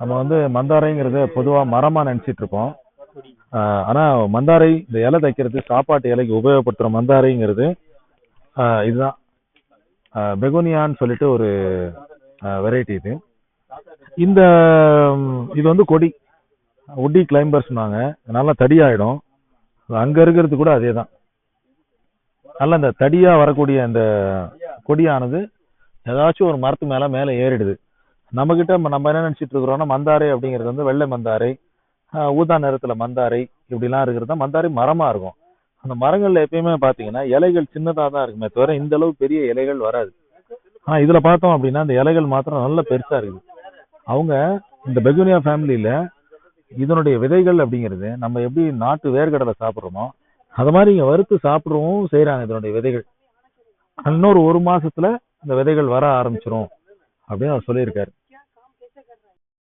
நம்ம வந்து மந்தாரைங்கிறது பொதுவா மரமா நினைச்சிட்டு இருப்போம் ஆனா மந்தாரை இந்த இலை தைக்கிறது சாப்பாட்டு இலைக்கு உபயோகப்படுத்துற மந்தாரைங்கிறது இதுதான். பெகோனியான்னு சொல்லிட்டு ஒரு வெரைட்டி இது. இந்த இது வந்து கொடி. உட்டி கிளைம்பர்ஸ்னாங்க நல்லா தடியாயிடும். அங்க இருக்கிறது கூட அதே தான் நல்லா இந்த தடியா வரக்கூடிய அந்த கொடியானது ஏதாச்சும் ஒரு மரத்து மேல மேல ஏறிடுது. நம்ம நம்ம என்ன நினைச்சிட்டு இருக்கிறோம்னா மந்தாரை அப்படிங்கிறது வந்து வெள்ளை மந்தாரை ஊதா நிறத்தில் மந்தாரை இப்படிலாம் இருக்கிறது தான் மந்தாரை மரமா இருக்கும். அந்த மரங்கள்ல எப்பயுமே பாத்தீங்கன்னா இலைகள் சின்னதா தான் இருக்குமே தவிர இந்த அளவு பெரிய இலைகள் வராது. ஆனா இதுல பார்த்தோம் அப்படின்னா இந்த இலைகள் மாத்திரம் நல்ல பெருசா இருக்குது. அவங்க இந்த பெகுனியா ஃபேமிலியில இதனுடைய விதைகள் அப்படிங்கிறது நம்ம எப்படி நாட்டு வேர்க்கடலை சாப்பிட்றோமோ அது மாதிரி இங்க வறுத்து சாப்பிடவும் செய்கிறாங்க இதனுடைய விதைகள். இன்னொரு ஒரு மாசத்துல இந்த விதைகள் வர ஆரம்பிச்சிரும் அப்படின்னு அவர் சொல்லியிருக்காரு.